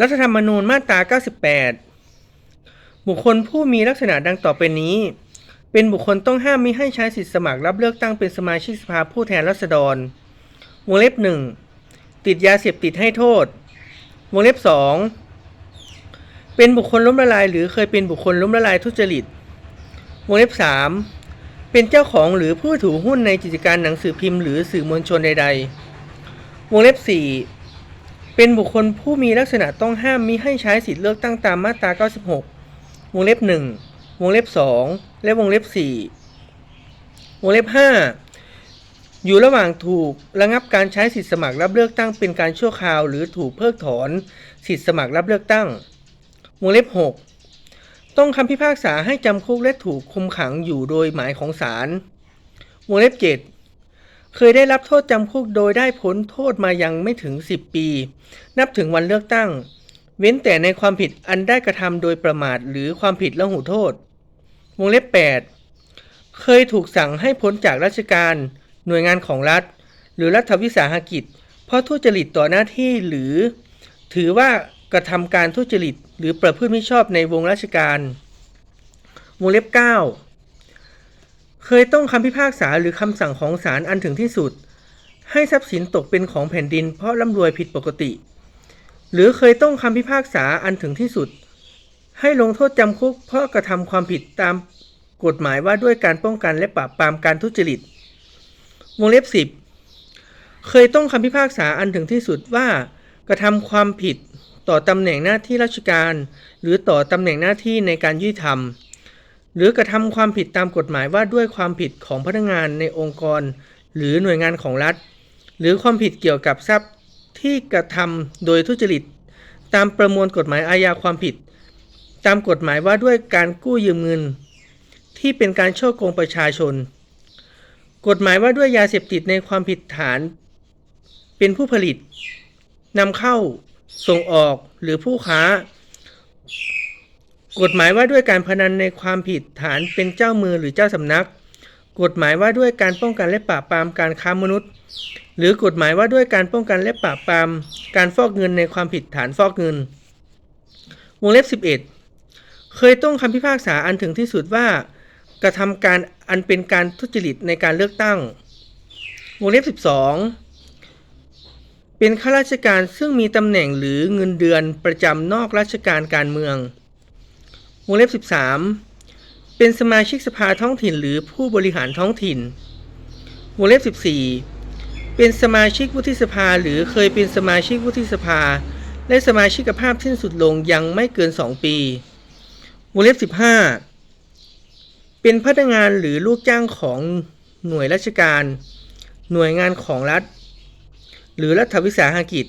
รัฐธรรมนูญมาตรา 98 บุคคลผู้มีลักษณะดังต่อไปนี้ เป็นบุคคลต้องห้ามมิให้ใช้สิทธิสมัครรับเลือกตั้งเป็นสมาชิกสภาผู้แทนราษฎร วงเล็บหนึ่งติดยาเสพติดให้โทษ วงเล็บสองเป็นบุคคลล้มละลาย หรือเคยเป็นบุคคลล้มละลายทุจริต วงเล็บสามเป็นเจ้าของหรือผู้ถือหุ้นในกิจการหนังสือพิมพ์หรือสื่อมวลชนใด ๆ วงเล็บสี่ เป็นบุคคลผู้มีลักษณะต้องห้ามมิให้ใช้สิทธิเลือกตั้งตามมาตรา 96 วงเล็บหนึ่งวงเล็บสองและวงเล็บสี่วงเล็บห้าอยู่ระหว่างถูกระงับการใช้สิทธิสมัครรับเลือกตั้งเป็นการชั่วคราว หรือถูกเพิกถอนสิทธิสมัครรับเลือกตั้ง วงเล็บ 6 ต้องคำพิพากษาให้จำคุกและถูกคุมขังอยู่โดยหมายของศาล วงเล็บ 7 เคยได้รับโทษจำคุกโดยได้พ้นโทษมายังไม่ถึง 10 ปี นับถึงวันเลือกตั้ง เว้นแต่ในความผิดอันได้กระทำโดยประมาทหรือความผิดละหูโทษ วงเล็บ 8 เคยถูกสั่งให้พ้นจากราชการ หน่วยงานของรัฐ หรือรัฐวิสาหกิจ เพราะทุจริตต่อหน้าที่หรือ ถือว่ากระทำการทุจริต หรือประพฤติมิชอบในวงราชการ วงเล็บ 9 เคยต้องคำพิพากษาหรือคำสั่งของศาลอันถึงที่สุด ให้ทรัพย์สินตกเป็นของแผ่นดินเพราะร่ำรวยผิดปกติ หรือเคยต้องคำพิพากษาอันถึงที่สุด ให้ลงโทษจำคุกเพราะกระทำความผิดตามกฎหมายว่าด้วยการป้องกันและปราบปรามการทุจริต วงเล็บ 10 เคยต้องคำพิพากษาอันถึงที่สุดว่ากระทำความผิดต่อตำแหน่งหน้าที่ราชการ หรือต่อตำแหน่งหน้าที่ในการยุติธรรม หรือกระทำความผิดตามกฎหมายว่าด้วยความผิดของพนักงานในองค์กร หรือหน่วยงานของรัฐ หรือความผิดเกี่ยวกับทรัพย์ที่กระทำโดยทุจริต ตามประมวลกฎหมายอาญาความผิด ตามกฎหมายว่าด้วยการกู้ยืมเงิน ที่เป็นการช่อโกงประชาชน กฎหมายว่าด้วยยาเสพติดในความผิดฐาน เป็นผู้ผลิตนำเข้า ส่งออกหรือผู้ค้า กฎหมายว่าด้วยการพนันในความผิดฐานเป็นเจ้ามือหรือเจ้าสำนัก กฎหมายว่าด้วยการป้องกันและปราบปรามการค้ามนุษย์ หรือกฎหมายว่าด้วยการป้องกันและปราบปรามการฟอกเงินในความผิดฐานฟอกเงิน วงเล็บ 11 เคยต้องคำพิพากษาอันถึงที่สุดว่า กระทำการอันเป็นการทุจริตในการเลือกตั้ง วงเล็บ 12 เป็นข้าราชการซึ่งมีตำแหน่งหรือเงินเดือนประจำนอกราชการการเมือง วงเล็บ 13 เป็นสมาชิกสภาท้องถิ่นหรือผู้บริหารท้องถิ่น วงเล็บ 14 เป็นสมาชิกวุฒิสภาหรือเคยเป็นสมาชิกวุฒิสภา และสมาชิกภาพสิ้นสุดลงยังไม่เกิน 2 ปี วงเล็บ 15 เป็นพนักงานหรือลูกจ้างของหน่วยราชการ หน่วยงานของรัฐ หรือรัฐวิสาหกิจ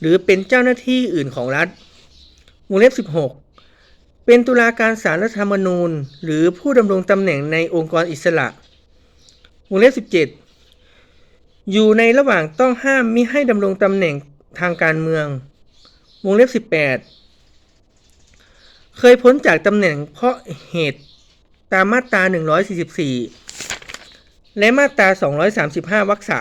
หรือเป็นเจ้าหน้าที่อื่นของรัฐ วงเล็บ 16 เป็นตุลาการศาลรัฐธรรมนูญ หรือผู้ดำรงตำแหน่งในองค์กรอิสระวงเล็บ17 อยู่ในระหว่างต้องห้ามมิให้ดำรงตำแหน่งทางการเมือง วงเล็บ18 เคยพ้นจากตำแหน่งเพราะเหตุตามมาตรา 144 และมาตรา 235 วรรค 3